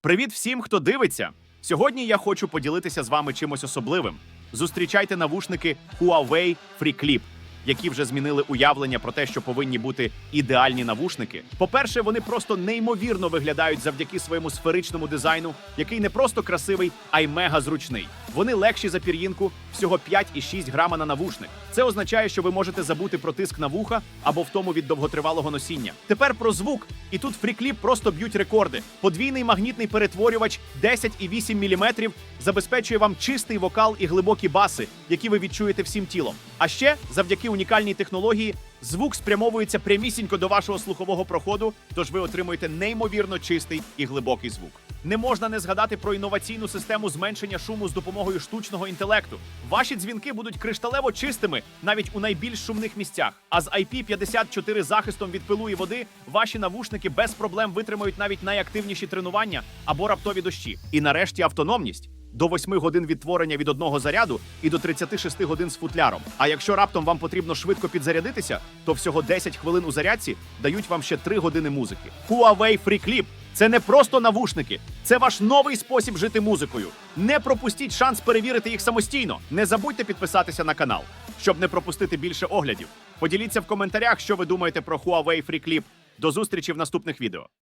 Привіт всім, хто дивиться! Сьогодні я хочу поділитися з вами чимось особливим. Зустрічайте навушники Huawei FreeClip, які вже змінили уявлення про те, що повинні бути ідеальні навушники. По-перше, вони просто неймовірно виглядають завдяки своєму сферичному дизайну, який не просто красивий, а й мега зручний. Вони легші за пір'їнку, всього 5,6 грама на навушник. Це означає, що ви можете забути про тиск на вуха або втому від довготривалого носіння. Тепер про звук. І тут фрікліп просто б'ють рекорди. Подвійний магнітний перетворювач 10,8 мм забезпечує вам чистий вокал і глибокі баси, які ви відчуєте всім тілом. А ще завдяки унікальній технології звук спрямовується прямісінько до вашого слухового проходу, тож ви отримуєте неймовірно чистий і глибокий звук. Не можна не згадати про інноваційну систему зменшення шуму з допомогою штучного інтелекту. Ваші дзвінки будуть кришталево чистими навіть у найбільш шумних місцях. А з IP54 захистом від пилу і води ваші навушники без проблем витримають навіть найактивніші тренування або раптові дощі. І нарешті автономність. До 8 годин відтворення від одного заряду і до 36 годин з футляром. А якщо раптом вам потрібно швидко підзарядитися, то всього 10 хвилин у зарядці дають вам ще 3 години музики. Huawei FreeClip – це не просто навушники, це ваш новий спосіб жити музикою. Не пропустіть шанс перевірити їх самостійно. Не забудьте підписатися на канал, щоб не пропустити більше оглядів. Поділіться в коментарях, що ви думаєте про Huawei FreeClip. До зустрічі в наступних відео.